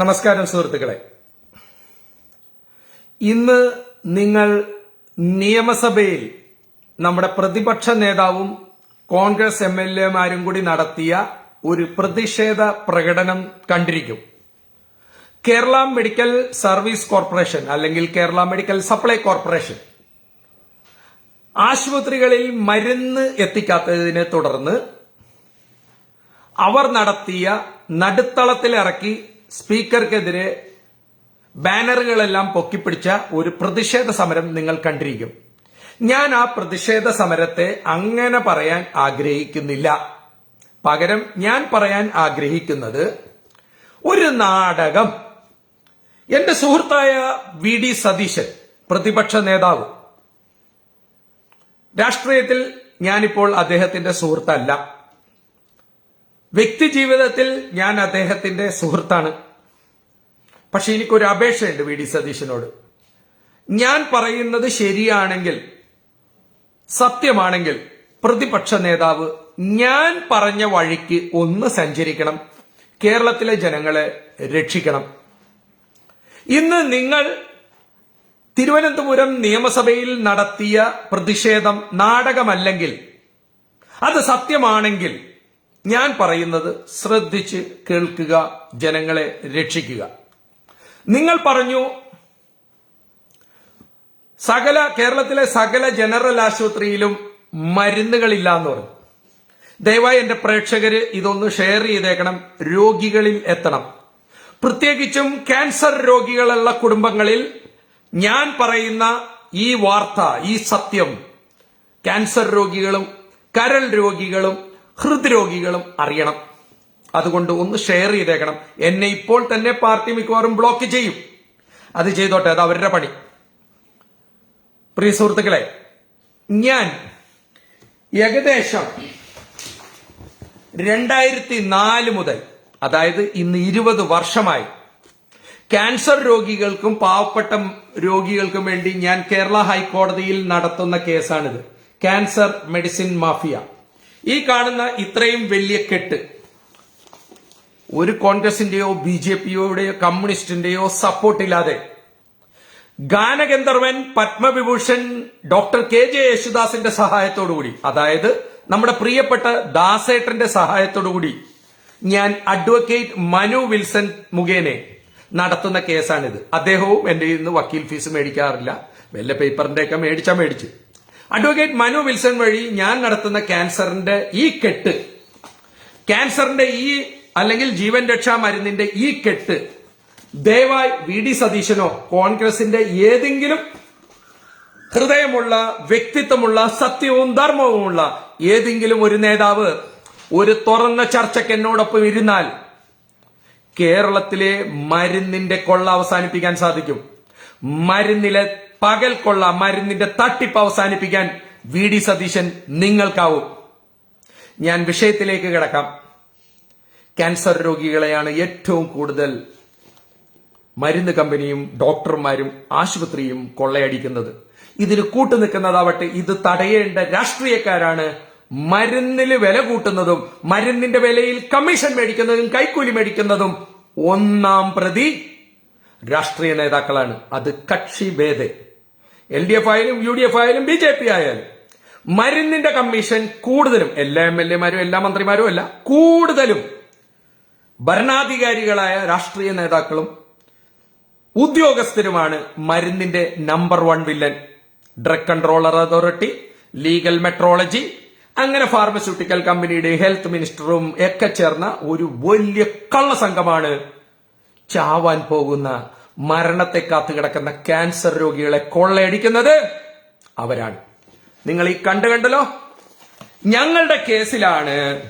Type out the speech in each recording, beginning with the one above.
നമസ്കാരം സുഹൃത്തുക്കളെ. ഇന്ന് നിങ്ങൾ നിയമസഭയിൽ നമ്മുടെ പ്രതിപക്ഷ നേതാവും കോൺഗ്രസ് എം എൽ എമാരും കൂടി നടത്തിയ ഒരു പ്രതിഷേധ പ്രകടനം കണ്ടിരിക്കും. കേരള മെഡിക്കൽ സർവീസ് കോർപ്പറേഷൻ അല്ലെങ്കിൽ കേരള മെഡിക്കൽ സപ്ലൈ കോർപ്പറേഷൻ ആശുപത്രികളിൽ മരുന്ന് എത്തിക്കാത്തതിനെ തുടർന്ന് അവർ നടത്തിയ നടുത്തളത്തിലിറക്കി സ്പീക്കർക്കെതിരെ ബാനറുകളെല്ലാം പൊക്കിപ്പിടിച്ച ഒരു പ്രതിഷേധ സമരം നിങ്ങൾ കണ്ടിരിക്കും. ഞാൻ ആ പ്രതിഷേധ സമരത്തെ അങ്ങനെ പറയാൻ ആഗ്രഹിക്കുന്നില്ല. പകരം ഞാൻ പറയാൻ ആഗ്രഹിക്കുന്നത് ഒരു നാടകം. എന്റെ സുഹൃത്തായ വി ഡി സതീശൻ പ്രതിപക്ഷ നേതാവ്. രാഷ്ട്രീയത്തിൽ ഞാനിപ്പോൾ അദ്ദേഹത്തിന്റെ സുഹൃത്തല്ല. വ്യക്തി ജീവിതത്തിൽ ഞാൻ അദ്ദേഹത്തിന്റെ സുഹൃത്താണ്. പക്ഷെ എനിക്കൊരു അപേക്ഷയുണ്ട് വി ഡി സതീശനോട്. ഞാൻ പറയുന്നത് ശരിയാണെങ്കിൽ സത്യമാണെങ്കിൽ പ്രതിപക്ഷ നേതാവ് ഞാൻ പറഞ്ഞ വഴിക്ക് ഒന്ന് സഞ്ചരിക്കണം കേരളത്തിലെ ജനങ്ങളെ രക്ഷിക്കണം. ഇന്ന് നിങ്ങൾ തിരുവനന്തപുരം നിയമസഭയിൽ നടത്തിയ പ്രതിഷേധം നാടകമല്ലെങ്കിൽ അത് സത്യമാണെങ്കിൽ ഞാൻ പറയുന്നത് ശ്രദ്ധിച്ച് കേൾക്കുക ജനങ്ങളെ രക്ഷിക്കുക. നിങ്ങൾ പറഞ്ഞു സകല കേരളത്തിലെ സകല ജനറൽ ആശുപത്രിയിലും മരുന്നുകളില്ല എന്ന് പറഞ്ഞു. ദയവായി എന്റെ പ്രേക്ഷകര് ഇതൊന്ന് ഷെയർ ചെയ്തേക്കണം രോഗികളിൽ എത്തണം. പ്രത്യേകിച്ചും ക്യാൻസർ രോഗികളുള്ള കുടുംബങ്ങളിൽ ഞാൻ പറയുന്ന ഈ വാർത്ത ഈ സത്യം ക്യാൻസർ രോഗികളും കരൾ രോഗികളും ഹൃദ്രോഗികളും അറിയണം. അതുകൊണ്ട് ഒന്ന് ഷെയർ ചെയ്തേക്കണം. എന്നെ ഇപ്പോൾ തന്നെ പാർട്ടി മിക്കവാറും ബ്ലോക്ക് ചെയ്യും. അത് ചെയ്തോട്ടെ അത് അവരുടെ പണി. പ്രിയ സുഹൃത്തുക്കളെ ഞാൻ ഏകദേശം രണ്ടായിരത്തി നാല് മുതൽ അതായത് ഇന്ന് ഇരുപത് വർഷമായി ക്യാൻസർ രോഗികൾക്കും പാവപ്പെട്ട രോഗികൾക്കും വേണ്ടി ഞാൻ കേരള ഹൈക്കോടതിയിൽ നടത്തുന്ന കേസാണിത്. ക്യാൻസർ മെഡിസിൻ മാഫിയ ഈ കാണുന്ന ഇത്രയും വലിയ കെട്ട് ഒരു കോൺഗ്രസിന്റെയോ ബി ജെ പിയുടെയോ കമ്മ്യൂണിസ്റ്റിന്റെയോ സപ്പോർട്ടില്ലാതെ ഗാനഗന്ധർവൻ പത്മവിഭൂഷൺ ഡോക്ടർ കെ ജെ യേശുദാസിന്റെ സഹായത്തോടുകൂടി അതായത് നമ്മുടെ പ്രിയപ്പെട്ട ദാസേട്ടന്റെ സഹായത്തോടുകൂടി ഞാൻ അഡ്വക്കേറ്റ് മനു വിൽസൺ മുഖേനെ നടത്തുന്ന കേസാണിത്. അദ്ദേഹവും എന്റെ ഇന്ന് വക്കീൽ ഫീസ് മേടിക്കാറില്ല. വല്ല പേപ്പറിന്റെ ഒക്കെ മേടിച്ചാ മേടിച്ചു. അഡ്വക്കേറ്റ് മനു വിൽസൺ വഴി ഞാൻ നടത്തുന്ന ക്യാൻസറിന്റെ ഈ കെട്ട് ക്യാൻസറിന്റെ ഈ അല്ലെങ്കിൽ ജീവൻ രക്ഷാ മരുന്നിന്റെ ഈ കെട്ട് ദയവായി വി ഡി സതീശനോ കോൺഗ്രസിന്റെ ഏതെങ്കിലും ഹൃദയമുള്ള വ്യക്തിത്വമുള്ള സത്യവും ധർമ്മവുമുള്ള ഏതെങ്കിലും ഒരു നേതാവ് ഒരു തുറന്ന ചർച്ചയ്ക്ക് എന്നോടൊപ്പം ഇരുന്നാൽ കേരളത്തിലെ മരുന്നിന്റെ കൊള്ള അവസാനിപ്പിക്കാൻ സാധിക്കും. മരുന്നിലെ പകൽ കൊള്ള മരുന്നിന്റെ തട്ടിപ്പ് അവസാനിപ്പിക്കാൻ വി ഡി സതീശൻ നിങ്ങൾക്കാവും. ഞാൻ വിഷയത്തിലേക്ക് കിടക്കാം. ക്യാൻസർ രോഗികളെയാണ് ഏറ്റവും കൂടുതൽ മരുന്ന് കമ്പനിയും ഡോക്ടർമാരും ആശുപത്രിയും കൊള്ളയടിക്കുന്നത്. ഇതിന് കൂട്ടുനിൽക്കുന്നതാവട്ടെ ഇത് തടയേണ്ട രാഷ്ട്രീയക്കാരാണ്. മരുന്നിൽ വില കൂട്ടുന്നതും മരുന്നിന്റെ വിലയിൽ കമ്മീഷൻ മേടിക്കുന്നതും കൈക്കൂലി മേടിക്കുന്നതും ഒന്നാം പ്രതി രാഷ്ട്രീയ നേതാക്കളാണ്. അത് കക്ഷി ഭേദ എൽ ഡി എഫ് ആയാലും യു ഡി എഫ് ആയാലും ബി ജെ പി ആയാലും മരുന്നിന്റെ കമ്മീഷൻ കൂടുതലും എല്ലാ എം എൽ എമാരും എല്ലാ മന്ത്രിമാരും അല്ല കൂടുതലും ഭരണാധികാരികളായ രാഷ്ട്രീയ നേതാക്കളും ഉദ്യോഗസ്ഥരുമാണ് മരുന്നിന്റെ number one villain drug controller authority legal metrology അങ്ങനെ ഫാർമസ്യൂട്ടിക്കൽ കമ്പനിയുടെ ഹെൽത്ത് മിനിസ്റ്ററും ഒക്കെ ചേർന്ന ഒരു വലിയ കള്ളസംഘമാണ് ചാവാൻ പോകുന്ന മരണത്തെ കാത്തു കിടക്കുന്ന ക്യാൻസർ രോഗികളെ കൊള്ളയടിക്കുന്നത് അവരാണ്. നിങ്ങൾ ഈ കണ്ടു കണ്ടല്ലോ? ഞങ്ങളുടെ കേസിലാണ്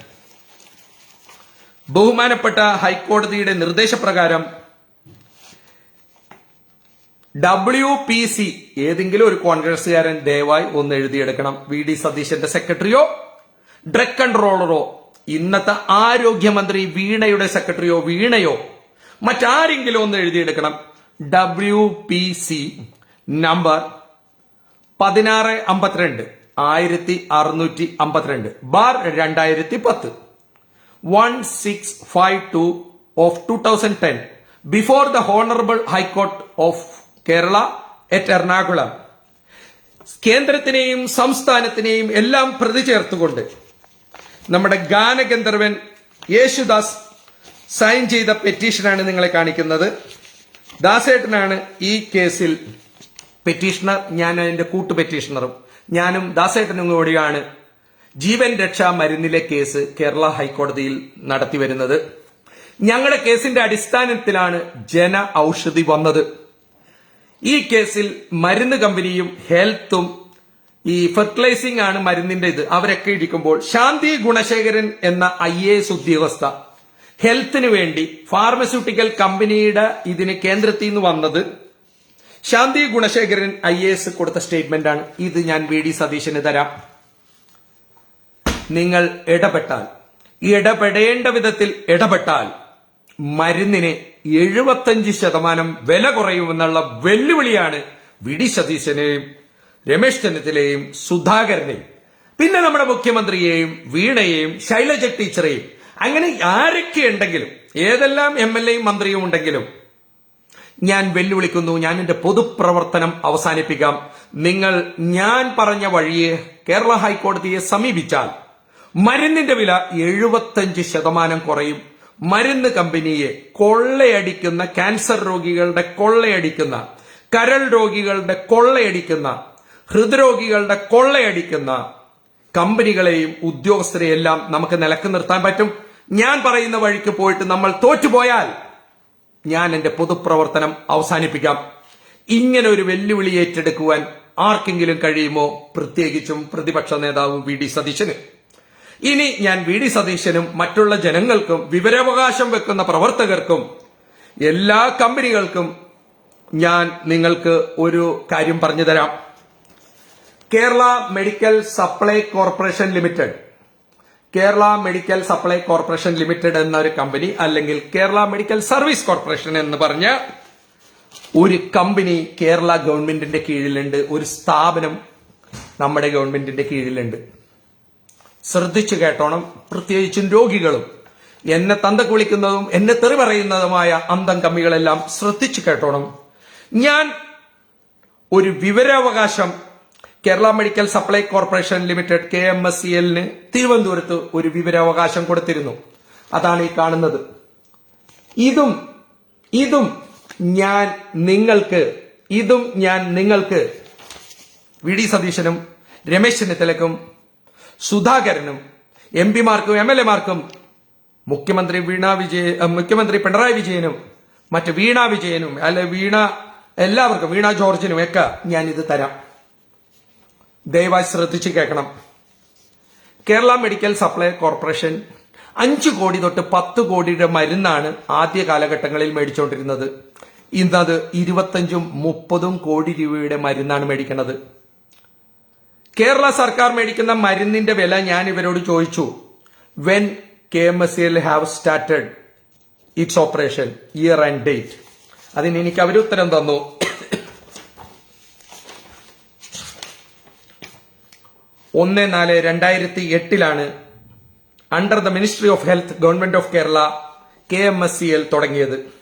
ബഹുമാനപ്പെട്ട ഹൈക്കോടതിയുടെ നിർദ്ദേശപ്രകാരം ഡബ്ല്യു പി സി ഏതെങ്കിലും ഒരു കോൺഗ്രസുകാരൻ ദയവായി ഒന്ന് എഴുതിയെടുക്കണം. വി ഡി സതീശന്റെ സെക്രട്ടറിയോ ഡ്രഗ് കൺട്രോളറോ ഇന്നത്തെ ആരോഗ്യമന്ത്രി വീണയുടെ സെക്രട്ടറിയോ വീണയോ മറ്റാരെങ്കിലും ഒന്ന് എഴുതിയെടുക്കണം. ഡബ്ല്യു പി സി നമ്പർ പതിനാറ് അമ്പത്തിരണ്ട് ആയിരത്തി അറുന്നൂറ്റി അമ്പത്തിരണ്ട് ബാർ രണ്ടായിരത്തി പത്ത്. One six five two of two thousand ten before the honourable high court of Kerala at Ernakulam കേന്ദ്രത്തിനെയും സംസ്ഥാനത്തിനെയും എല്ലാം പ്രതി ചേർത്തുകൊണ്ട് നമ്മുടെ ഗാനഗന്ധർവൻ യേശുദാസ് സൈൻ ചെയ്ത പെറ്റീഷനാണ് നിങ്ങളെ കാണിക്കുന്നത്. ദാസേട്ടനാണ് ഈ കേസിൽ പെറ്റീഷണർ. ഞാൻ അതിന്റെ കൂട്ടു പെറ്റീഷണറും. ഞാനും ദാസേട്ടനും കൂടിയാണ് ജീവൻ രക്ഷാ മരുന്നിലെ കേസ് കേരള ഹൈക്കോടതിയിൽ നടത്തിവരുന്നത് ഞങ്ങളുടെ കേസിന്റെ അടിസ്ഥാനത്തിലാണ് ജന ഔഷധി വന്നത്. ഈ കേസിൽ മരുന്ന് കമ്പനിയും ഹെൽത്തും ഈ ഫെർട്ടിലൈസിംഗ് ആണ് മരുന്നിന്റെ ഇത്. അവരൊക്കെ ഇരിക്കുമ്പോൾ ശാന്തി ഗുണശേഖരൻ എന്ന ഐ ഉദ്യോഗസ്ഥ ഹെൽത്തിന് വേണ്ടി ഫാർമസ്യൂട്ടിക്കൽ കമ്പനിയുടെ ഇതിന് കേന്ദ്രത്തിൽ നിന്ന് വന്നത് Shanthi Gunasekaran I A S കൊടുത്ത സ്റ്റേറ്റ്മെന്റ് ആണ് ഇത് ഞാൻ വി ഡി സതീശന് തരാം. നിങ്ങൾ ഇടപെട്ടാൽ ഇടപെടേണ്ട വിധത്തിൽ ഇടപെട്ടാൽ മരുന്നിന് എഴുപത്തഞ്ച് ശതമാനം വില കുറയുമെന്നുള്ള വെല്ലുവിളിയാണ് വി ഡി സതീശനെയും രമേശ് ചെന്നിത്തലയും സുധാകരനെയും പിന്നെ നമ്മുടെ മുഖ്യമന്ത്രിയെയും വീണയെയും ശൈലജ ടീച്ചറെയും അങ്ങനെ ആരൊക്കെ ഉണ്ടെങ്കിലും ഏതെല്ലാം എം എൽ എയും മന്ത്രിയും ഉണ്ടെങ്കിലും ഞാൻ വെല്ലുവിളിക്കുന്നു ഞാൻ എന്റെ പൊതുപ്രവർത്തനം അവസാനിപ്പിക്കാം. നിങ്ങൾ ഞാൻ പറഞ്ഞ വഴിയെ കേരള ഹൈക്കോടതിയെ സമീപിച്ചാൽ മരുന്നിന്റെ വില എഴുപത്തഞ്ച് ശതമാനം കുറയും. മരുന്ന് കമ്പനിയെ കൊള്ളയടിക്കുന്ന ക്യാൻസർ രോഗികളുടെ കൊള്ളയടിക്കുന്ന കരൾ രോഗികളുടെ കൊള്ളയടിക്കുന്ന ഹൃദ്രോഗികളുടെ കൊള്ളയടിക്കുന്ന കമ്പനികളെയും ഉദ്യോഗസ്ഥരെയെല്ലാം നമുക്ക് നിലയ്ക്ക് നിർത്താൻ പറ്റും. ഞാൻ പറയുന്ന വഴിക്ക് പോയിട്ട് നമ്മൾ തോറ്റുപോയാൽ ഞാൻ എന്റെ പൊതുപ്രവർത്തനം അവസാനിപ്പിക്കാം. ഇങ്ങനെ ഒരു വെല്ലുവിളി ഏറ്റെടുക്കുവാൻ ആർക്കെങ്കിലും കഴിയുമോ? പ്രത്യേകിച്ചും പ്രതിപക്ഷ നേതാവ് വി ഡി സതീശന്. ഇനി ഞാൻ വി ഡി സതീശനും മറ്റുള്ള ജനങ്ങൾക്കും വിവരാവകാശം വെക്കുന്ന പ്രവർത്തകർക്കും എല്ലാ കമ്പനികൾക്കും ഞാൻ നിങ്ങൾക്ക് ഒരു കാര്യം പറഞ്ഞു തരാം. Kerala medical supply corporation limited Kerala medical supply corporation limited എന്ന ഒരു കമ്പനി അല്ലെങ്കിൽ കേരള മെഡിക്കൽ സർവീസ് കോർപ്പറേഷൻ എന്ന് പറഞ്ഞ ഒരു കമ്പനി കേരള ഗവൺമെന്റിന്റെ കീഴിലുണ്ട്. ഒരു സ്ഥാപനം നമ്മുടെ ഗവൺമെന്റിന്റെ കീഴിലുണ്ട്. ശ്രദ്ധിച്ചു കേട്ടോണം. പ്രത്യേകിച്ചും രോഗികളും. എന്നെ തന്തക്ക് വിളിക്കുന്നതും എന്നെ തെറി പറയുന്നതുമായ അന്തം കമ്മികളെല്ലാം ശ്രദ്ധിച്ചു കേട്ടോണം. ഞാൻ ഒരു വിവരാവകാശം Kerala medical supply corporation limited K M S C എല്ലിന് തിരുവനന്തപുരത്ത് ഒരു വിവരാവകാശം കൊടുത്തിരുന്നു. അതാണ് ഈ കാണുന്നത്. ഇതും ഇതും ഞാൻ നിങ്ങൾക്ക് ഇതും ഞാൻ നിങ്ങൾക്ക് വി ഡി സതീശനും രമേശ് ചെന്നിത്തലക്കും സുധാകരനും എം പിമാർക്കും എം എൽ എമാർക്കും മുഖ്യമന്ത്രി വീണ വിജയ മുഖ്യമന്ത്രി പിണറായി വിജയനും മറ്റ് വീണ വിജയനും അല്ലെ വീണ എല്ലാവർക്കും വീണ ജോർജിനും ഒക്കെ ഞാൻ ഇത് തരാം. ദയവായി ശ്രദ്ധിച്ചു കേൾക്കണം. കേരള മെഡിക്കൽ സപ്ലൈ കോർപ്പറേഷൻ അഞ്ചു കോടി തൊട്ട് പത്ത് കോടിയുടെ മരുന്നാണ് ആദ്യ കാലഘട്ടങ്ങളിൽ മേടിച്ചുകൊണ്ടിരുന്നത് ഇന്നത് ഇരുപത്തഞ്ചും മുപ്പതും കോടി രൂപയുടെ മരുന്നാണ് മേടിക്കുന്നത് കേരള സർക്കാർ മേടിക്കുന്ന മരുന്നിന്റെ വില ഞാൻ ഇവരോട് ചോദിച്ചു. When K M S L have started its operation year and date അതിന് എനിക്ക് അവരുത്തരം തന്നു. ഒന്ന് നാല് രണ്ടായിരത്തി എട്ടിലാണ് under the ministry of health government of Kerala K M S C L തുടങ്ങിയത്.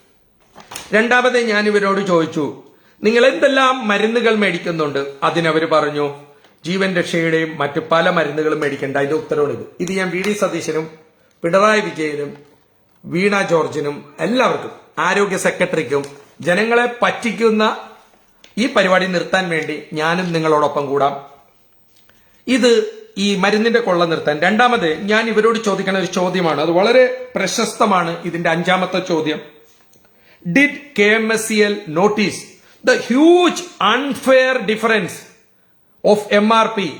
രണ്ടാമത് ഞാൻ ഇവരോട് ചോദിച്ചു നിങ്ങൾ എന്തെല്ലാം മരുന്നുകൾ മേടിക്കുന്നുണ്ട്? അതിനവർ പറഞ്ഞു ജീവൻ രക്ഷയുടെയും മറ്റു പല മരുന്നുകളും മേടിക്കേണ്ട. അതിന്റെ ഉത്തരവാണിത്. ഇത് ഞാൻ വി ഡി സതീശനും പിണറായി വിജയനും വീണ ജോർജിനും എല്ലാവർക്കും ആരോഗ്യ സെക്രട്ടറിക്കും ജനങ്ങളെ പറ്റിക്കുന്ന ഈ പരിപാടി നിർത്താൻ വേണ്ടി ഞാനും നിങ്ങളോടൊപ്പം കൂടാം. ഇത് ഈ മരുന്നിന്റെ കൊള്ള നിർത്താൻ. രണ്ടാമത് ഞാൻ ഇവരോട് ചോദിക്കുന്ന ഒരു ചോദ്യമാണ്. അത് വളരെ പ്രശസ്തമാണ് ഇതിന്റെ അഞ്ചാമത്തെ ചോദ്യം. Did K M S C L notice the huge unfair difference of M R P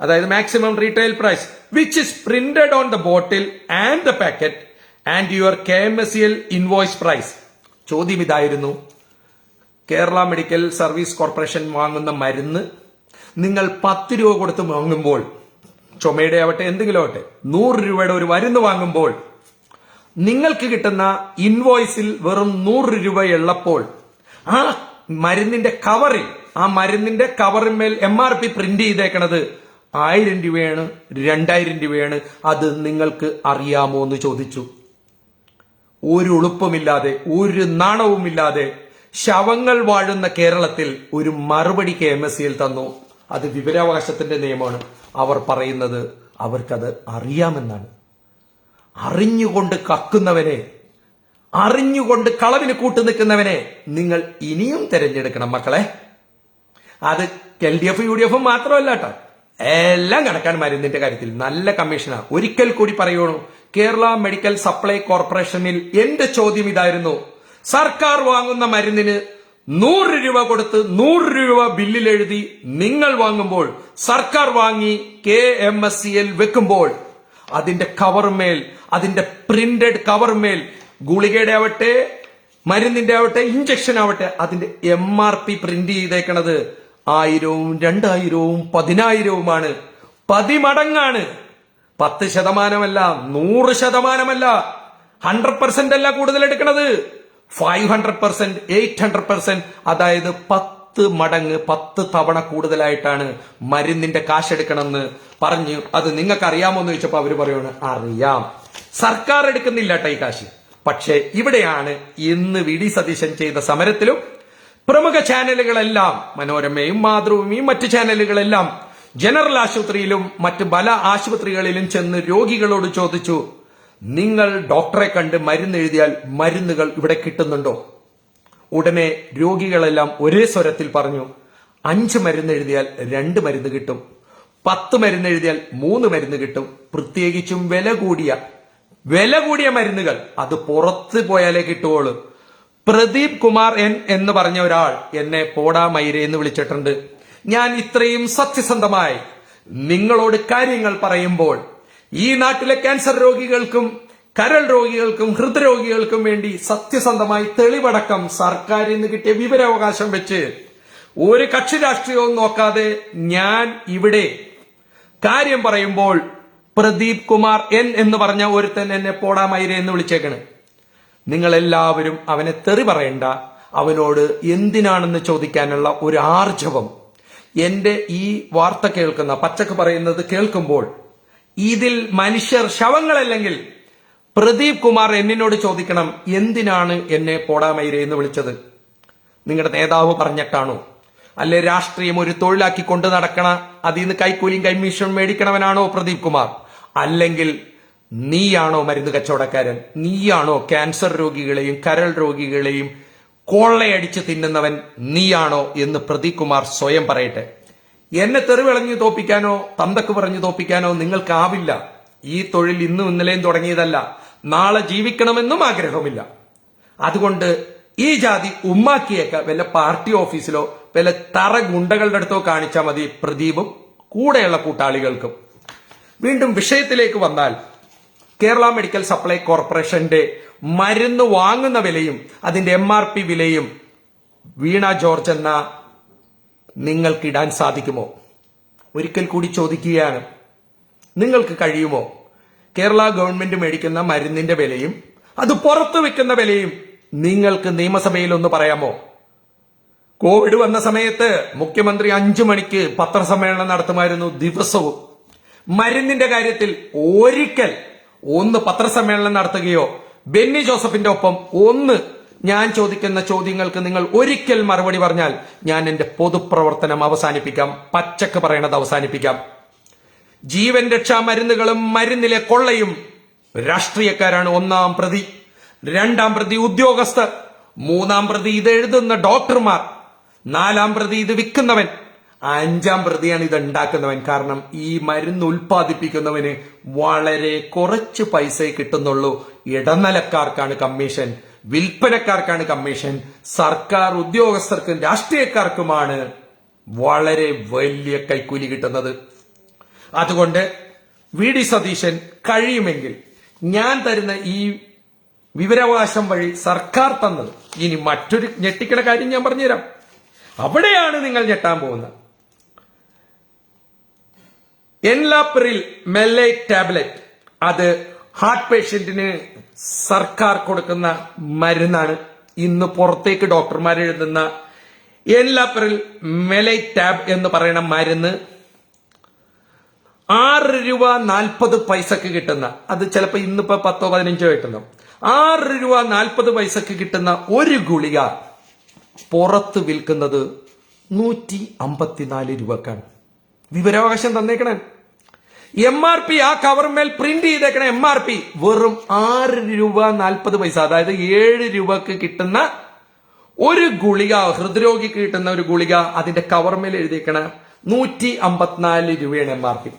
അതായത് maximum retail price which is printed on the bottle and the packet and your K M S C L invoice price ചോദ്യം ഇതായിരുന്നു. Kerala medical service corporation വാങ്ങുന്ന മരുന്ന് നിങ്ങൾ പത്ത് രൂപ കൊടുത്ത് വാങ്ങുമ്പോൾ ചുമയുടെ ആവട്ടെ എന്തെങ്കിലും ആവട്ടെ നൂറ് രൂപയുടെ ഒരു മരുന്ന് വാങ്ങുമ്പോൾ നിങ്ങൾക്ക് കിട്ടുന്ന ഇൻവോയ്സിൽ വെറും നൂറ് രൂപ ഉള്ളപ്പോൾ ആ മരുന്നിന്റെ കവറിൽ ആ മരുന്നിന്റെ കവറിന്മേൽ എം ആർ പി പ്രിന്റ് ചെയ്തേക്കണത് ആയിരം രൂപയാണ് രണ്ടായിരം രൂപയാണ്. അത് നിങ്ങൾക്ക് അറിയാമോ എന്ന് ചോദിച്ചു. ഒരു ഉളുപ്പുമില്ലാതെ ഒരു നാണവുമില്ലാതെ ശവങ്ങൾ വാഴുന്ന കേരളത്തിൽ ഒരു മറുപടി കെ എം എസ് സിയിൽ തന്നു. അത് വിവരാവകാശത്തിന്റെ നിയമമാണ്. അവർ പറയുന്നത് അവർക്കത് അറിയാമെന്നാണ്. അറിഞ്ഞുകൊണ്ട് കക്കുന്നവനെ അറിഞ്ഞുകൊണ്ട് കളവിന് കൂട്ടു നിൽക്കുന്നവനെ നിങ്ങൾ ഇനിയും തിരഞ്ഞെടുക്കണം മക്കളെ. അത് L D F U D എഫും മാത്രമല്ല കേട്ടോ. എല്ലാം കണക്കാൻമാരും ഇതിന്റെ കാര്യത്തിൽ നല്ല കമ്മീഷനാ. ഒരിക്കൽ കൂടി പറയുന്നു കേരള മെഡിക്കൽ സപ്ലൈ കോർപ്പറേഷനിൽ എന്റെ ചോദ്യം ഇതായിരുന്നു. സർക്കാർ വാങ്ങുന്ന മരുന്നിന് നൂറ് രൂപ കൊടുത്ത് നൂറ് രൂപ ബില്ലിൽ എഴുതി നിങ്ങൾ വാങ്ങുമ്പോൾ സർക്കാർ വാങ്ങി K M S C L വെക്കുമ്പോൾ അതിന്റെ കവർമേൽ അതിന്റെ പ്രിന്റഡ് കവർമേൽ ഗുളികയുടെ ആവട്ടെ മരുന്നിന്റെ ആവട്ടെ ഇഞ്ചക്ഷൻ ആവട്ടെ അതിന്റെ എം ആർ പി പ്രിന്റ് ചെയ്തേക്കണത് ആയിരവും രണ്ടായിരവും പതിനായിരവുമാണ്. പതിമടങ്ങാണ്. പത്ത് ശതമാനമല്ല നൂറ് ശതമാനമല്ല. ഹൺഡ്രഡ് പെർസെന്റ് അല്ല കൂടുതൽ എടുക്കണത്. Five hundred percent eight hundred percent അതായത് പത്ത് മടങ്ങ് പത്ത് തവണ കൂടുതലായിട്ടാണ് മരുന്നിന്റെ കാശെടുക്കണമെന്ന് പറഞ്ഞു അത് നിങ്ങൾക്ക് അറിയാമോ എന്ന് ചോദിച്ചപ്പോ അവർ പറയുകയാണ് അറിയാം. സർക്കാർ എടുക്കുന്നില്ല ഈ കാശ്. പക്ഷേ ഇവിടെയാണ് ഇന്ന് വി ഡി സതീശൻ ചെയ്ത സമരത്തിലും പ്രമുഖ ചാനലുകളെല്ലാം മനോരമയും മാതൃഭൂമിയും മറ്റു ചാനലുകളെല്ലാം ജനറൽ ആശുപത്രിയിലും മറ്റ് പല ആശുപത്രികളിലും ചെന്ന് രോഗികളോട് ചോദിച്ചു നിങ്ങൾ ഡോക്ടറെ കണ്ട് മരുന്ന് എഴുതിയാൽ മരുന്നുകൾ ഇവിടെ കിട്ടുന്നുണ്ടോ? ഉടനെ രോഗികളെല്ലാം ഒരേ സ്വരത്തിൽ പറഞ്ഞു അഞ്ച് മരുന്ന് എഴുതിയാൽ രണ്ട് മരുന്ന് കിട്ടും പത്ത് മരുന്ന് എഴുതിയാൽ മൂന്ന് മരുന്ന് കിട്ടും പ്രത്യേകിച്ചും വില കൂടിയ വില കൂടിയ മരുന്നുകൾ. അത് പുറത്ത് പോയാലേ കിട്ടുകയുള്ളൂ പ്രദീപ് കുമാർ എൻ എന്ന് പറഞ്ഞ ഒരാൾ എന്നെ പോടാ മൈരെ എന്ന് വിളിച്ചിട്ടുണ്ട്. ഞാൻ ഇത്രയും സത്യസന്ധമായി നിങ്ങളോട് കാര്യങ്ങൾ പറയുമ്പോൾ ഈ നാട്ടിലെ ക്യാൻസർ രോഗികൾക്കും കരൾ രോഗികൾക്കും ഹൃദ്രോഗികൾക്കും വേണ്ടി സത്യസന്ധമായി തെളിവടക്കം സർക്കാരിൽ നിന്ന് കിട്ടിയ വിവരാവകാശം വെച്ച് ഒരു കക്ഷി രാഷ്ട്രീയവും നോക്കാതെ ഞാൻ ഇവിടെ കാര്യം പറയുമ്പോൾ പ്രദീപ് കുമാർ എൻ എന്ന് പറഞ്ഞ ഒരുത്തൻ എന്നെ പോടാമൈര എന്ന് വിളിച്ചേക്കണ്. നിങ്ങൾ എല്ലാവരും അവനെ തെറി പറയണ്ട. അവനോട് എന്തിനാണെന്ന് ചോദിക്കാനുള്ള ഒരു ആർജവം. എന്റെ ഈ വാർത്ത കേൾക്കുന്ന പച്ചക്ക് പറയുന്നത് കേൾക്കുമ്പോൾ ഇതിൽ മനുഷ്യർ ശവങ്ങളല്ലെങ്കിൽ പ്രദീപ് കുമാർ എന്നിനോട് ചോദിക്കണം എന്തിനാണ് എന്നെ പോടാമയിരെ എന്ന് വിളിച്ചത്? നിങ്ങളുടെ നേതാവ് പറഞ്ഞിട്ടാണോ അല്ലെ രാഷ്ട്രീയം ഒരു തൊഴിലാക്കി കൊണ്ടു നടക്കണ അതിൽ നിന്ന് കൈക്കൂലിയും കൈമീഷൻ മേടിക്കണവനാണോ പ്രദീപ് കുമാർ? അല്ലെങ്കിൽ നീയാണോ മരുന്ന് കച്ചവടക്കാരൻ? നീയാണോ ക്യാൻസർ രോഗികളെയും കരൾ രോഗികളെയും കൊള്ളയടിച്ച് തിന്നുന്നവൻ നീയാണോ എന്ന് പ്രദീപ് കുമാർ സ്വയം പറയട്ടെ. എന്നെ തെറിവിളഞ്ഞു തോപ്പിക്കാനോ തന്തക്ക് പറഞ്ഞു തോപ്പിക്കാനോ നിങ്ങൾക്കാവില്ല. ഈ തൊഴിൽ ഇന്നും ഇന്നലെയും തുടങ്ങിയതല്ല. നാളെ ജീവിക്കണമെന്നും ആഗ്രഹമില്ല അതുകൊണ്ട് ഈ ജാതി ഉമ്മാക്കിയൊക്കെ വല്ല പാർട്ടി ഓഫീസിലോ വല്ല തറ ഗുണ്ടകളുടെ അടുത്തോ കാണിച്ചാൽ മതി പ്രദീപും കൂടെയുള്ള കൂട്ടാളികൾക്കും. വീണ്ടും വിഷയത്തിലേക്ക് വന്നാൽ കേരള മെഡിക്കൽ സപ്ലൈ കോർപ്പറേഷന്റെ മരുന്ന് വാങ്ങുന്ന വിലയും അതിന്റെ എം വിലയും വീണ ജോർജ് എന്ന നിങ്ങൾക്ക് ഇടാൻ സാധിക്കുമോ? ഒരിക്കൽ കൂടി ചോദിക്കുകയാണ്. നിങ്ങൾക്ക് കഴിയുമോ? കേരള ഗവൺമെന്റ് മേടിക്കുന്ന മരുന്നിന്റെ വിലയും അത് പുറത്തു വെക്കുന്ന വിലയും നിങ്ങൾക്ക് നിയമസഭയിൽ ഒന്ന് പറയാമോ? കോവിഡ് വന്ന സമയത്ത് മുഖ്യമന്ത്രി അഞ്ചു മണിക്ക് പത്രസമ്മേളനം നടത്തുമായിരുന്നു ദിവസവും. മരുന്നിന്റെ കാര്യത്തിൽ ഒരിക്കൽ ഒന്ന് പത്രസമ്മേളനം നടത്തുകയോ ബെന്നി ജോസഫിന്റെ ഒപ്പം ഒന്ന് ഞാൻ ചോദിക്കുന്ന ചോദ്യങ്ങൾക്ക് നിങ്ങൾ ഒരിക്കൽ മറുപടി പറഞ്ഞാൽ ഞാൻ എന്റെ പൊതുപ്രവർത്തനം അവസാനിപ്പിക്കാം പച്ചക്ക് പറയണത് അവസാനിപ്പിക്കാം. ജീവൻ രക്ഷാ മരുന്നുകളും മരുന്നിലെ കൊള്ളയും രാഷ്ട്രീയക്കാരാണ് ഒന്നാം പ്രതി രണ്ടാം പ്രതി ഉദ്യോഗസ്ഥർ മൂന്നാം പ്രതി ഇത് എഴുതുന്ന ഡോക്ടർമാർ നാലാം പ്രതി ഇത് വിൽക്കുന്നവൻ അഞ്ചാം പ്രതിയാണ് ഇത് ഉണ്ടാക്കുന്നവൻ. കാരണം ഈ മരുന്ന് ഉൽപ്പാദിപ്പിക്കുന്നവന് വളരെ കുറച്ച് പൈസ കിട്ടുന്നുള്ളൂ. ഇടനിലക്കാർക്കാണ് കമ്മീഷൻ വിൽപ്പനക്കാർക്കാണ് കമ്മീഷൻ സർക്കാർ ഉദ്യോഗസ്ഥർക്കും രാഷ്ട്രീയക്കാർക്കുമാണ് വളരെ വലിയ കൈക്കൂലി കിട്ടുന്നത്. അതുകൊണ്ട് വി ഡി സതീശൻ കഴിയുമെങ്കിൽ ഞാൻ തരുന്ന ഈ വിവരാവകാശം വഴി സർക്കാർ തന്നത്. ഇനി മറ്റൊരു ഞെട്ടിക്കണ കാര്യം ഞാൻ പറഞ്ഞുതരാം. അവിടെയാണ് നിങ്ങൾ ഞെട്ടാൻ പോകുന്നത്. എൻലാപ്രിൽ മെല്ലൈറ്റ് ടാബ്ലറ്റ്. അത് ഹാർട്ട് പേഷ്യന്റിന് സർക്കാർ കൊടുക്കുന്ന മരുന്നാണ്. ഇന്ന് പുറത്തേക്ക് ഡോക്ടർമാർ എഴുതുന്ന എൻലാപ്രിൽ മെലൈ ടാബ് എന്ന് പറയുന്ന മരുന്ന് ആറ് രൂപ നാൽപ്പത് പൈസക്ക് കിട്ടുന്ന അത് ചിലപ്പോൾ ഇന്നിപ്പോ പത്തോ പതിനഞ്ചോ കിട്ടുന്നു. ആറ് രൂപ നാൽപ്പത് പൈസക്ക് കിട്ടുന്ന ഒരു ഗുളിക പുറത്ത് വിൽക്കുന്നത് നൂറ്റി അമ്പത്തിനാല് രൂപക്കാണ്. വിവരാവകാശം തന്നേക്കണേ. എം ആർ പി ആ കവറിന്മേൽ പ്രിന്റ് ചെയ്തേക്കണ എം ആർ പി വെറും ആറ് രൂപ നാൽപ്പത് പൈസ അതായത് ഏഴ് രൂപക്ക് കിട്ടുന്ന ഒരു ഗുളിക ഹൃദ്രോഗിക്ക് കിട്ടുന്ന ഒരു ഗുളിക അതിന്റെ കവർമേൽ എഴുതിയേക്കണ നൂറ്റി അമ്പത്തിനാല് രൂപയാണ് എം ആർ പി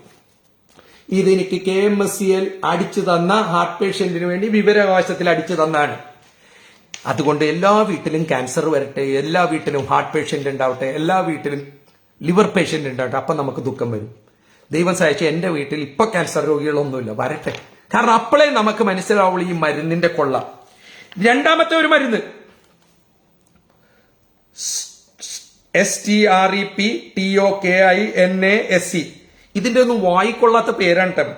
ഇതെനിക്ക് K M S C L അടിച്ചു തന്ന ഹാർട്ട് പേഷ്യന്റിന് വേണ്ടി വിവരാവകാശത്തിൽ അടിച്ചു തന്നാണ്. അതുകൊണ്ട് എല്ലാ വീട്ടിലും ക്യാൻസർ വരട്ടെ എല്ലാ വീട്ടിലും ഹാർട്ട് പേഷ്യന്റ് ഉണ്ടാവട്ടെ എല്ലാ വീട്ടിലും ലിവർ പേഷ്യന്റ് ഉണ്ടാവട്ടെ അപ്പൊ നമുക്ക് ദുഃഖം വരും. ദൈവം സഹായിച്ച് എന്റെ വീട്ടിൽ ഇപ്പൊ ക്യാൻസർ രോഗികളൊന്നുമില്ല. വരട്ടെ. കാരണം അപ്പോഴേ നമുക്ക് മനസ്സിലാവുള്ളൂ ഈ മരുന്നിന്റെ കൊള്ള. രണ്ടാമത്തെ ഒരു മരുന്ന്. S T R E P T O K I N A S C ഇതിന്റെ ഒന്നും വായിക്കൊള്ളാത്ത പേരാണ് ടം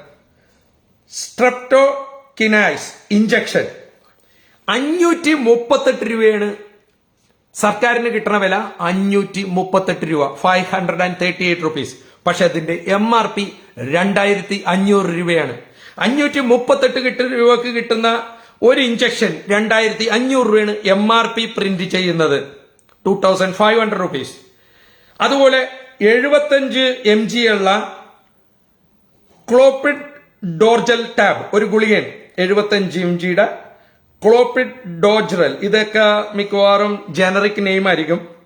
സ്ട്രെപ്റ്റോകിനൈസ് ഇഞ്ചക്ഷൻ അഞ്ഞൂറ്റി മുപ്പത്തെട്ട് രൂപയാണ് സർക്കാരിന് കിട്ടണ വില. അഞ്ഞൂറ്റി മുപ്പത്തെട്ട് രൂപ. Five hundred and thirty eight rupees പക്ഷെ അതിന്റെ എം ആർ പി രണ്ടായിരത്തി അഞ്ഞൂറ് രൂപയാണ്. അഞ്ഞൂറ്റി മുപ്പത്തെട്ട് കിട്ട രൂപക്ക് കിട്ടുന്ന ഒരു ഇഞ്ചക്ഷൻ രണ്ടായിരത്തി അഞ്ഞൂറ് രൂപയാണ് എം ആർ പി പ്രിന്റ് ചെയ്യുന്നത്. Two thousand five hundred rupees അതുപോലെ എഴുപത്തഞ്ച് എം ജി ഉള്ള ക്ലോപ്പിഡ് ഡോർജൽ ടാബ് ഒരു ഗുളികയാണ്. എഴുപത്തഞ്ച് എം ജിയുടെ ക്ലോപ്പിഡ് ഡോജറൽ ഇതൊക്കെ മിക്കവാറും ജനറിക് നെയിം ആയിരിക്കും.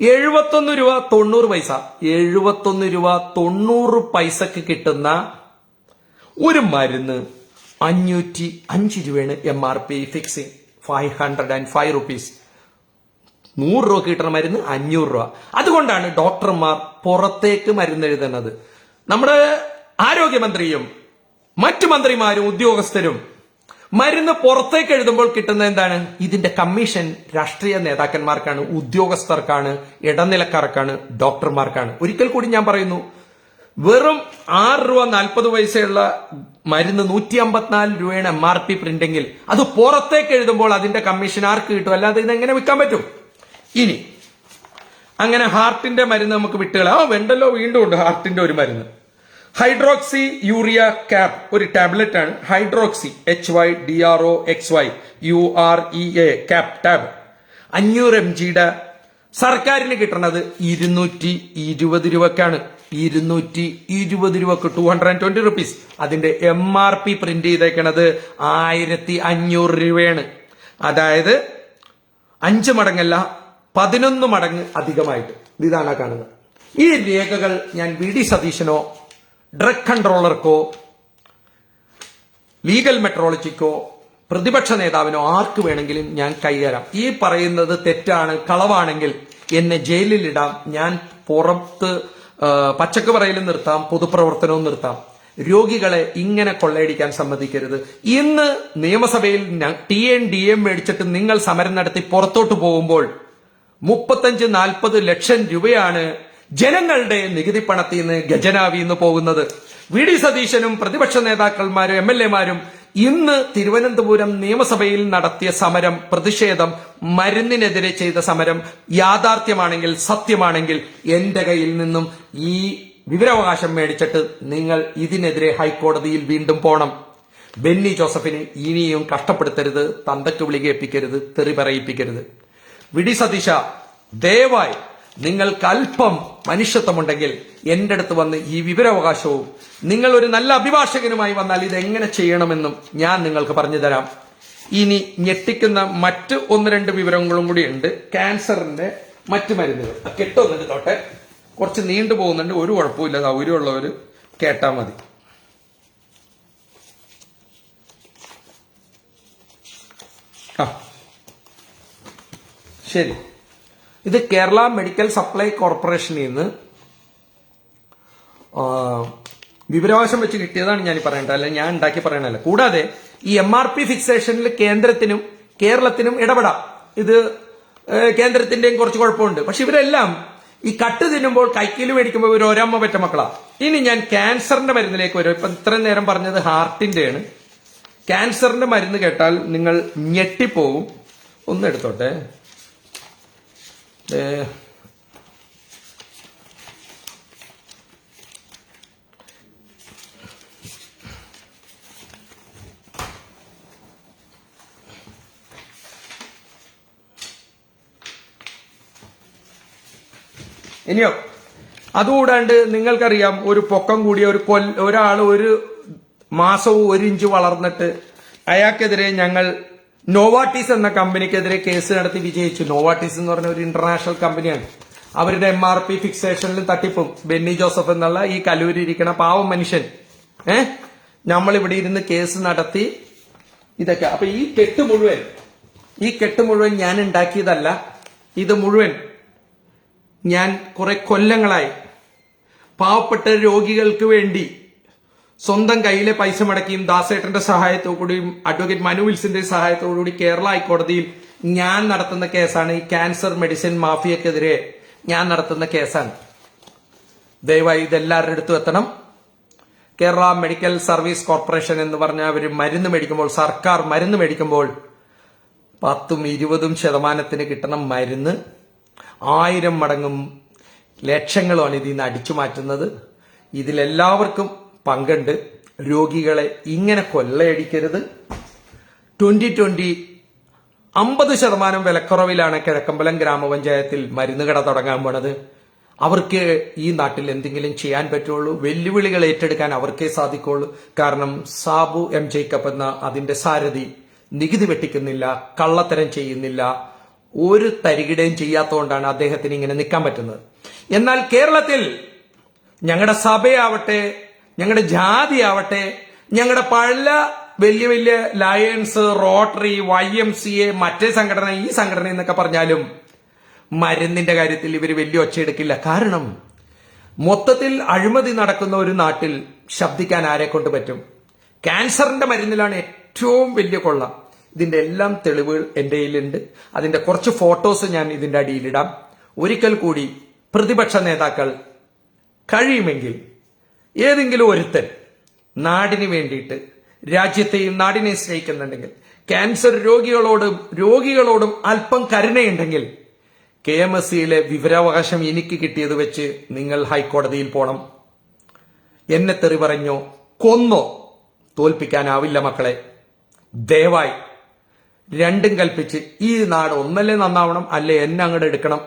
എഴുപത്തൊന്ന് രൂപ തൊണ്ണൂറ് പൈസ. എഴുപത്തൊന്ന് രൂപ തൊണ്ണൂറ് പൈസക്ക് കിട്ടുന്ന ഒരു മരുന്ന് അഞ്ഞൂറ്റി അഞ്ച് രൂപയാണ് M R P fixing five hundred and five rupees നൂറ് രൂപ കിട്ടുന്ന മരുന്ന് അഞ്ഞൂറ് രൂപ. അതുകൊണ്ടാണ് ഡോക്ടർമാർ പുറത്തേക്ക് മരുന്ന് എഴുതുന്നത്. നമ്മുടെ ആരോഗ്യമന്ത്രിയും മറ്റു മന്ത്രിമാരും ഉദ്യോഗസ്ഥരും മരുന്ന് പുറത്തേക്ക് എഴുതുമ്പോൾ കിട്ടുന്ന എന്താണ്? ഇതിന്റെ കമ്മീഷൻ രാഷ്ട്രീയ നേതാക്കന്മാർക്കാണ് ഉദ്യോഗസ്ഥർക്കാണ് ഇടനിലക്കാർക്കാണ് ഡോക്ടർമാർക്കാണ്. ഒരിക്കൽ കൂടി ഞാൻ പറയുന്നു വെറും ആറ് രൂപ നാൽപ്പത് പൈസയുള്ള മരുന്ന് നൂറ്റി അമ്പത്തിനാല് രൂപയാണ് എം ആർ പി പ്രിന്റെങ്കിൽ അത് പുറത്തേക്ക് എഴുതുമ്പോൾ അതിന്റെ കമ്മീഷൻ ആർക്ക് കിട്ടും? അല്ലാതെ ഇത് എങ്ങനെ വിൽക്കാൻ പറ്റും? ഇനി അങ്ങനെ ഹാർട്ടിന്റെ മരുന്ന് നമുക്ക് വിട്ടുകളാം വേണ്ടല്ലോ വീണ്ടും ഉണ്ട് ഹാർട്ടിന്റെ ഒരു മരുന്ന്. ഹൈഡ്രോക്സി യൂറിയ ക്യാപ് ഒരു ടാബ്ലറ്റ് ആണ്. Hydroxy H Y D R O X Y U R E A cap tab അഞ്ഞൂറ് എം ജിയുടെ സർക്കാരിന് കിട്ടുന്നത് ഇരുന്നൂറ്റി ഇരുപത് രൂപക്കാണ്. ഇരുന്നൂറ്റി ഇരുപത് രൂപക്ക് two hundred and twenty rupees അതിന്റെ എം ആർ പി പ്രിന്റ് ചെയ്തേക്കണത് ആയിരത്തി അഞ്ഞൂറ് രൂപയാണ്. അതായത് അഞ്ച് മടങ്ങല്ല പതിനൊന്ന് മടങ്ങ് അധികമായിട്ട്. ഇതാണ് കാണുന്നത്. ഈ രേഖകൾ ഞാൻ വി ഡി സതീശനോ ഡ്രഗ് കൺട്രോളർക്കോ ലീഗൽ മെട്രോളജിക്കോ പ്രതിപക്ഷ നേതാവിനോ ആർക്ക് വേണമെങ്കിലും ഞാൻ കൈകാരാം ഈ പറയുന്നത് തെറ്റാണ് കളവാണെങ്കിൽ എന്നെ ജയിലിലിടാം. ഞാൻ പുറത്ത് പച്ചക്ക് പറയലും നിർത്താം പൊതുപ്രവർത്തനവും നിർത്താം. രോഗികളെ ഇങ്ങനെ കൊള്ളയടിക്കാൻ സമ്മതിക്കരുത്. ഇന്ന് നിയമസഭയിൽ ടി എൻ ഡി എം മേടിച്ചിട്ട് നിങ്ങൾ സമരം നടത്തി പുറത്തോട്ട് പോകുമ്പോൾ മുപ്പത്തഞ്ച് നാൽപ്പത് ലക്ഷം രൂപയാണ് ജനങ്ങളുടെ നികുതി പണത്തിൽ നിന്ന് ഖജനാവിൽ നിന്ന് പോകുന്നത്. വി ഡി സതീശനും പ്രതിപക്ഷ നേതാക്കന്മാരും എം എൽ എമാരും ഇന്ന് തിരുവനന്തപുരം നിയമസഭയിൽ നടത്തിയ സമരം പ്രതിഷേധം മരുന്നിനെതിരെ ചെയ്ത സമരം യാഥാർത്ഥ്യമാണെങ്കിൽ സത്യമാണെങ്കിൽ എന്റെ കയ്യിൽ നിന്നും ഈ വിവരാവകാശം മേടിച്ചിട്ട് നിങ്ങൾ ഇതിനെതിരെ ഹൈക്കോടതിയിൽ വീണ്ടും പോണം. ബെന്നി ജോസഫിനെ ഇനിയും കഷ്ടപ്പെടുത്തരുത് തന്തയ്ക്ക് വിളികേൽപ്പിക്കരുത് തെറി പറയിപ്പിക്കരുത്. വിടി സതീശ ദയവായി നിങ്ങൾക്ക് അല്പം മനുഷ്യത്വമുണ്ടെങ്കിൽ എന്റെ അടുത്ത് വന്ന് ഈ വിവരാവകാശവും നിങ്ങൾ ഒരു നല്ല അഭിഭാഷകനുമായി വന്നാൽ ഇത് എങ്ങനെ ചെയ്യണമെന്നും ഞാൻ നിങ്ങൾക്ക് പറഞ്ഞു തരാം. ഇനി ഞെട്ടിക്കുന്ന മറ്റ് ഒന്ന് രണ്ട് വിവരങ്ങളും കൂടി ഉണ്ട്. ക്യാൻസറിന്റെ മറ്റു മരുന്നുകൾ. കെട്ടൊന്നിട്ട് തോട്ടെ. കുറച്ച് നീണ്ടു പോകുന്നുണ്ട്. ഒരു കുഴപ്പമില്ല സൗകര്യമുള്ളവർ കേട്ടാ മതി. ആ ശരി. ഇത് കേരള മെഡിക്കൽ സപ്ലൈ കോർപ്പറേഷനിൽ നിന്ന് വിവരാവകാശം വെച്ച് കിട്ടിയതാണ് ഞാൻ പറയേണ്ടത് അല്ല ഞാൻ ഉണ്ടാക്കി പറയണല്ല കൂടാതെ ഈ എം ആർ പി ഫിക്സേഷനിൽ കേന്ദ്രത്തിനും കേരളത്തിനും ഇടപെടാം. ഇത് കേന്ദ്രത്തിന്റെയും കുറച്ച് കുഴപ്പമുണ്ട്. പക്ഷെ ഇവരെല്ലാം ഈ കട്ട് തിന്നുമ്പോൾ കൈക്കീൽ മേടിക്കുമ്പോൾ ഇവർ ഒരമ്മ പറ്റ മക്കളാ. ഇനി ഞാൻ ക്യാൻസറിന്റെ മരുന്നിലേക്ക് വരും. ഇപ്പൊ ഇത്രയും നേരം പറഞ്ഞത് ഹാർട്ടിന്റെയാണ്. ക്യാൻസറിന്റെ മരുന്ന് കേട്ടാൽ നിങ്ങൾ ഞെട്ടിപ്പോവും. ഒന്ന് എടുത്തോട്ടെ. ഇനിയോ അതുകൂടാണ്ട് നിങ്ങൾക്കറിയാം ഒരു പൊക്കം കൂടിയ ഒരു കൊല്ല ഒരാൾ ഒരു മാസവും ഒരു ഇഞ്ച് വളർന്നിട്ട് അയാൾക്കെതിരെ ഞങ്ങൾ നോവാട്ടീസ് എന്ന കമ്പനിക്കെതിരെ കേസ് നടത്തി വിജയിച്ചു. നോവാട്ടീസ് എന്ന് പറഞ്ഞ ഒരു ഇന്റർനാഷണൽ കമ്പനിയാണ് അവരുടെ എം ആർ പി ഫിക്സേഷനിലും തട്ടിപ്പും. ബെന്നി ജോസഫ് എന്നുള്ള ഈ കലൂരിയിരിക്കണ പാവം മനുഷ്യൻ. ഏ? നമ്മൾ ഇവിടെ ഇരുന്ന് കേസ് നടത്തി ഇതൊക്കെ. അപ്പൊ ഈ കെട്ട് മുഴുവൻ ഈ കെട്ട് മുഴുവൻ ഞാൻ ഉണ്ടാക്കിയതല്ല. ഇത് മുഴുവൻ ഞാൻ കുറെ കൊല്ലങ്ങളായി. പാവപ്പെട്ട രോഗികൾക്ക് വേണ്ടി സ്വന്തം കയ്യിലെ പൈസ മടക്കിയും ദാസേട്ടന്റെ സഹായത്തോടുകൂടിയും അഡ്വക്കേറ്റ് മനു വിൽസിന്റെ സഹായത്തോടുകൂടി കേരള ഹൈക്കോടതിയിൽ ഞാൻ നടത്തുന്ന കേസാണ് ഈ ക്യാൻസർ മെഡിസിൻ മാഫിയക്കെതിരെ ഞാൻ നടത്തുന്ന കേസാണ്. ദയവായി ഇതെല്ലാവരുടെ അടുത്തും എത്തണം. കേരള മെഡിക്കൽ സർവീസ് കോർപ്പറേഷൻ എന്ന് പറഞ്ഞ അവർ മരുന്ന് മേടിക്കുമ്പോൾ സർക്കാർ മരുന്ന് മേടിക്കുമ്പോൾ പത്തും ഇരുപതും ശതമാനത്തിന് കിട്ടണം മരുന്ന്. ആയിരം മടങ്ങും ലക്ഷങ്ങളുമാണ് ഇതിൽ നിന്ന് അടിച്ചു മാറ്റുന്നത്. ഇതിലെല്ലാവർക്കും പങ്കുണ്ട് രോഗികളെ ഇങ്ങനെ കൊള്ളയടിക്കരുത് ട്വന്റി ട്വന്റി അമ്പത് ശതമാനം വിലക്കുറവിലാണ് കിഴക്കമ്പലം ഗ്രാമപഞ്ചായത്തിൽ മരുന്ന് കട തുടങ്ങാൻ പോണത്. അവർക്ക് ഈ നാട്ടിൽ എന്തെങ്കിലും ചെയ്യാൻ പറ്റുള്ളൂ വെല്ലുവിളികൾ ഏറ്റെടുക്കാൻ അവർക്കേ സാധിക്കുള്ളൂ. കാരണം സാബു എം ജേക്കബ് എന്ന അതിന്റെ സാരഥി നികുതി വെട്ടിക്കുന്നില്ല കള്ളത്തരം ചെയ്യുന്നില്ല ഒരു തരികിടയും ചെയ്യാത്തതുകൊണ്ടാണ് അദ്ദേഹത്തിന് ഇങ്ങനെ നിൽക്കാൻ പറ്റുന്നത്. എന്നാൽ കേരളത്തിൽ ഞങ്ങളുടെ സഭയാവട്ടെ ഞങ്ങളുടെ ജാതി ആവട്ടെ ഞങ്ങളുടെ പല വലിയ വലിയ Lions Rotary Y M C A മറ്റേ സംഘടന ഈ സംഘടന എന്നൊക്കെ പറഞ്ഞാലും മരുന്നിന്റെ കാര്യത്തിൽ ഇവർ വലിയ ഒച്ചയെടുക്കില്ല കാരണം മൊത്തത്തിൽ അഴിമതി നടക്കുന്ന ഒരു നാട്ടിൽ ശബ്ദിക്കാൻ ആരെ കൊണ്ട് പറ്റും? ക്യാൻസറിന്റെ മരുന്നിലാണ് ഏറ്റവും വലിയ കൊള്ള. ഇതിന്റെ എല്ലാം തെളിവുകൾ എന്റെ കയ്യിലുണ്ട്. അതിന്റെ കുറച്ച് ഫോട്ടോസ് ഞാൻ ഇതിന്റെ അടിയിലിടാം ഒരിക്കൽ കൂടി പ്രതിപക്ഷ നേതാക്കൾ കഴിയുമെങ്കിൽ ഏതെങ്കിലും ഒരുത്തൻ നാടിന് വേണ്ടിയിട്ട് രാജ്യത്തെയും നാടിനെയും സ്നേഹിക്കുന്നുണ്ടെങ്കിൽ ക്യാൻസർ രോഗികളോടും രോഗികളോടും അല്പം കരുണയുണ്ടെങ്കിൽ കെ എം എസ് സിയിലെ വിവരാവകാശം എനിക്ക് കിട്ടിയത് വെച്ച് നിങ്ങൾ ഹൈക്കോടതിയിൽ പോണം. എന്നെ തെറി പറഞ്ഞോ കൊന്നോ തോൽപ്പിക്കാനാവില്ല മക്കളെ. ദയവായി രണ്ടും കൽപ്പിച്ച് ഈ നാട് ഒന്നല്ലേ നന്നാവണം അല്ലേ എന്നെ അങ്ങോട്ട് എടുക്കണം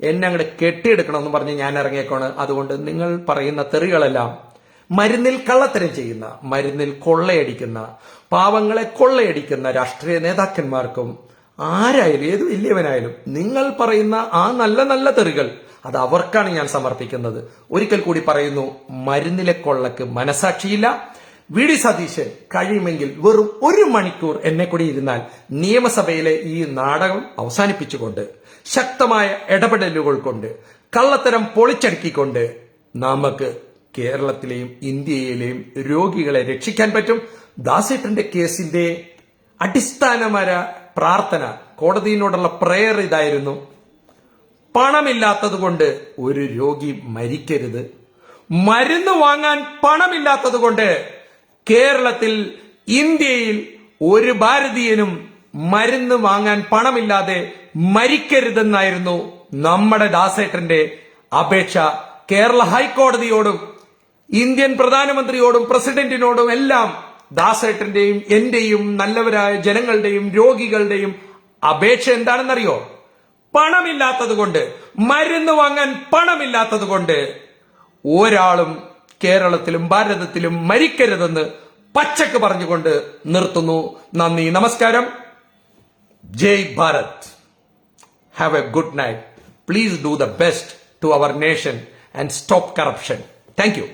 എന്നെ അങ്ങോട്ട് കെട്ടിയെടുക്കണം എന്ന് പറഞ്ഞ് ഞാൻ ഇറങ്ങിയേക്കാണ്. അതുകൊണ്ട് നിങ്ങൾ പറയുന്ന തെറികളെല്ലാം മരുന്നിൽ കള്ളത്തരം ചെയ്യുന്ന മരുന്നിൽ കൊള്ളയടിക്കുന്ന പാവങ്ങളെ കൊള്ളയടിക്കുന്ന രാഷ്ട്രീയ നേതാക്കന്മാർക്കും ആരായാലും ഏത് വലിയവനായാലും നിങ്ങൾ പറയുന്ന ആ നല്ല നല്ല തെറികൾ അത് അവർക്കാണ് ഞാൻ സമർപ്പിക്കുന്നത്. ഒരിക്കൽ കൂടി പറയുന്നു മരുന്നിലെ കൊള്ളക്ക് മനസാക്ഷിയില്ല. വി. ഡി. സതീശൻ കഴിയുമെങ്കിൽ വെറും ഒരു മണിക്കൂർ എന്നെ കൂടി ഇരുന്നാൽ നിയമസഭയിലെ ഈ നാടകം അവസാനിപ്പിച്ചുകൊണ്ട് ശക്തമായ ഇടപെടലുകൾ കൊണ്ട് കള്ളത്തരം പൊളിച്ചടുക്കിക്കൊണ്ട് നമുക്ക് കേരളത്തിലെയും ഇന്ത്യയിലെയും രോഗികളെ രക്ഷിക്കാൻ പറ്റും. ദാസേട്ടന്റെ കേസിന്റെ അടിസ്ഥാനമായ പ്രാർത്ഥന കോടതിയിനോടുള്ള പ്രേയർ ഇതായിരുന്നു. പണമില്ലാത്തത് കൊണ്ട് ഒരു രോഗി മരിക്കരുത്. മരുന്ന് വാങ്ങാൻ പണമില്ലാത്തത് കൊണ്ട് കേരളത്തിൽ ഇന്ത്യയിൽ ഒരു ഭാരതീയനും മരുന്ന് വാങ്ങാൻ പണമില്ലാതെ മരിക്കരുതെന്നായിരുന്നു നമ്മുടെ ദാസേട്ടന്റെ അപേക്ഷ. കേരള ഹൈക്കോടതിയോടും ഇന്ത്യൻ പ്രധാനമന്ത്രിയോടും പ്രസിഡന്റിനോടും എല്ലാം ദാസേട്ടന്റെയും എന്റെയും നല്ലവരായ ജനങ്ങളുടെയും രോഗികളുടെയും അപേക്ഷ എന്താണെന്നറിയോ? പണമില്ലാത്തത് കൊണ്ട് മരുന്ന് വാങ്ങാൻ പണമില്ലാത്തത് കൊണ്ട് ഒരാളും കേരളത്തിലും ഭാരതത്തിലും മരിക്കരുതെന്ന് പച്ചക്ക് പറഞ്ഞുകൊണ്ട് നിർത്തുന്നു. നന്ദി നമസ്കാരം. Jai Bharat. Have a good night please do the best to our nation and stop corruption thank you